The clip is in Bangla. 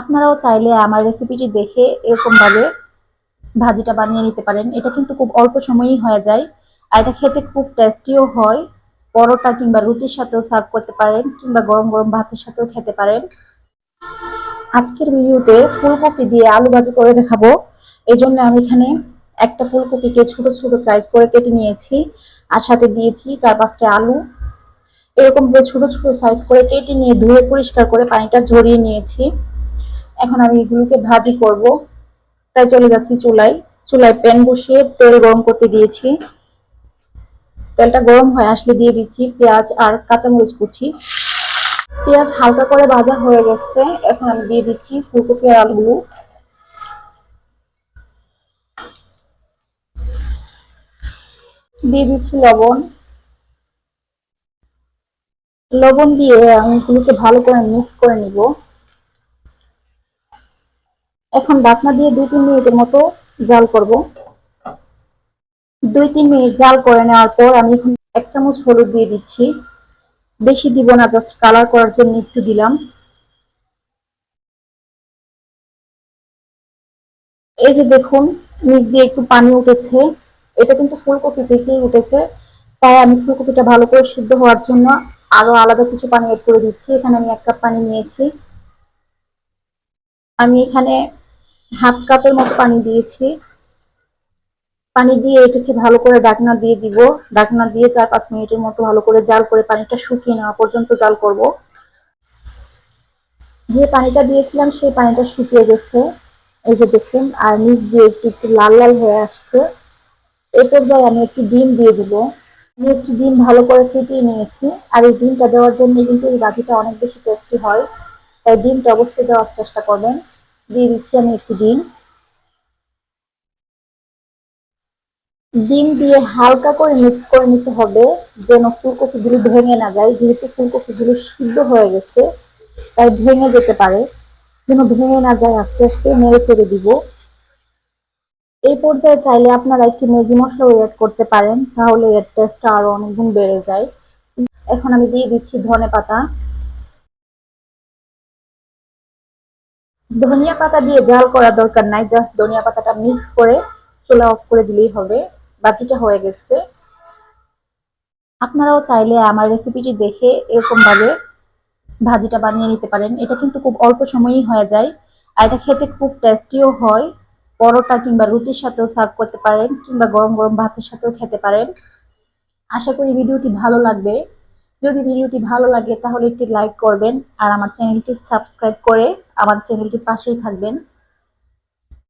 আপনারাও চাইলে আমার রেসিপিটি দেখে এরকমভাবে ভাজিটা বানিয়ে নিতে পারেন। এটা কিন্তু খুব অল্প সময়েই হয়ে যায় আর এটা খেতে খুব টেস্টিও হয়। পরোটা কিংবা রুটির সাথেও সার্ভ করতে পারেন কিংবা গরম গরম ভাতের সাথেও খেতে পারেন। আজকের ভিডিওতে ফুলকপি দিয়ে আলু ভাজি করে দেখাবো। এই জন্য আমি এখানে একটা ফুলকপিকে ছোট ছোট সাইজ করে কেটে নিয়েছি আর সাথে দিয়েছি চার পাঁচটা আলু। এরকম করে ছোট ছোট সাইজ করে কেটে নিয়ে ধুয়ে পরিষ্কার করে পানিটা ঝরিয়ে নিয়েছি। এখন আমি এগুলোকে ভাজি করব। তাই চলে যাচ্ছি চুলায়। চুলায় প্যান বসিয়ে তেল গরম করতে দিয়েছি। তেলটা গরম হয়ে আসলে দিয়ে দিচ্ছি পেঁয়াজ আর কাঁচামরিচ কুচি। পেঁয়াজ হালকা করে ভাজা হয়ে গেছে। এখন আমি দিয়ে দিচ্ছি ফুলকপি আর আলুগুলো। দিয়ে দিচ্ছি লবণ। লবণ দিয়ে আমি এগুলোকে ভালো করে মিক্স করে নিব। এখন ডাকনা দিয়ে দুই তিন মিনিটের মতো জাল করব। দুই তিন মিনিট জাল করে নেওয়ার পর আমি এখন এক চামচ হলুদ দিয়ে দিচ্ছি। বেশি দিব না, জাস্ট কালার করার জন্য একটু দিলাম। এই যে দেখুন, নিচ দিয়ে একটু পানি উঠেছে। এটা কিন্তু ফুলকপি থেকেই উঠেছে। তাই আমি ফুলকপিটা ভালো করে সিদ্ধ হওয়ার জন্য আরও আলাদা কিছু পানি এড করে দিচ্ছি। এখানে আমি এক কাপ পানি নিয়েছি। আমি এখানে হাফ কাপের মতো পানি দিয়েছি। পানি দিয়ে এটাকে ভালো করে ডাকনা দিয়ে দিব। ডাকনা দিয়ে চার পাঁচ মিনিটের মতো ভালো করে জাল করে পানিটা শুকিয়ে নেওয়া পর্যন্ত জাল করব। যে পানিটা দিয়েছিলাম সেই পানিটা শুকিয়ে গেছে। এই যে দেখুন, আর নিচ দিয়ে একটু একটু লাল লাল হয়ে আসছে। এই পর্যায়ে আমি একটু ডিম দিয়ে দিব। আমি একটু ডিম ভালো করে ফেটিয়ে নিয়েছি। আর এই ডিমটা দেওয়ার জন্য কিন্তু এই ভাজিটা অনেক বেশি টেস্টি হয়। তাই ডিমটা অবশ্যই দেওয়ার চেষ্টা করবেন। দিয়ে দিচ্ছি আমি একটু ডিম। ডিম দিয়ে হালকা করে মিক্স করে নিতে হবে, যেন ফুলকপিগুলো ভেঙে না যায়। যেহেতু ফুলকপিগুলো সিদ্ধ হয়ে গেছে, তাই ভেঙে যেতে পারে। যেন ভেঙে না যায়, আস্তে আস্তে নেড়ে ছেড়ে দিব। এই পর্যায়ে চাইলে আপনারা একটি ম্যাগি মশলাও অ্যাড করতে পারেন, তাহলে এর টেস্টটা আরও অনেক গুণ বেড়ে যায়। এখন আমি দিয়ে দিচ্ছি ধনে পাতা। ধনিয়া পাতা দিয়ে জাল করা দরকার নাই জাস্ট ধনিয়া পাতাটা মিক্স করে চুলা অফ করে দিলেই হবে। বাজিটা হয়ে গেছে। আপনারাও চাইলে আমার রেসিপিটি দেখে এরকম ভাবে ভাজিটা বানিয়ে নিতে পারেন। এটা কিন্তু খুব অল্প সময়েই হয়ে যায়। আর এটা খেতে খুব টেস্টিও হয়। পরোটা কিংবা রুটির সাথেও সার্ভ করতে পারেন, কিংবা গরম গরম ভাতের সাথেও খেতে পারেন। আশা করি ভিডিওটি ভালো লাগবে। যদি ভিডিওটি ভালো লাগে তাহলে একটি লাইক করবেন আর আমার চ্যানেলটি সাবস্ক্রাইব করে আমার চ্যানেলটির পাশেই থাকবেন।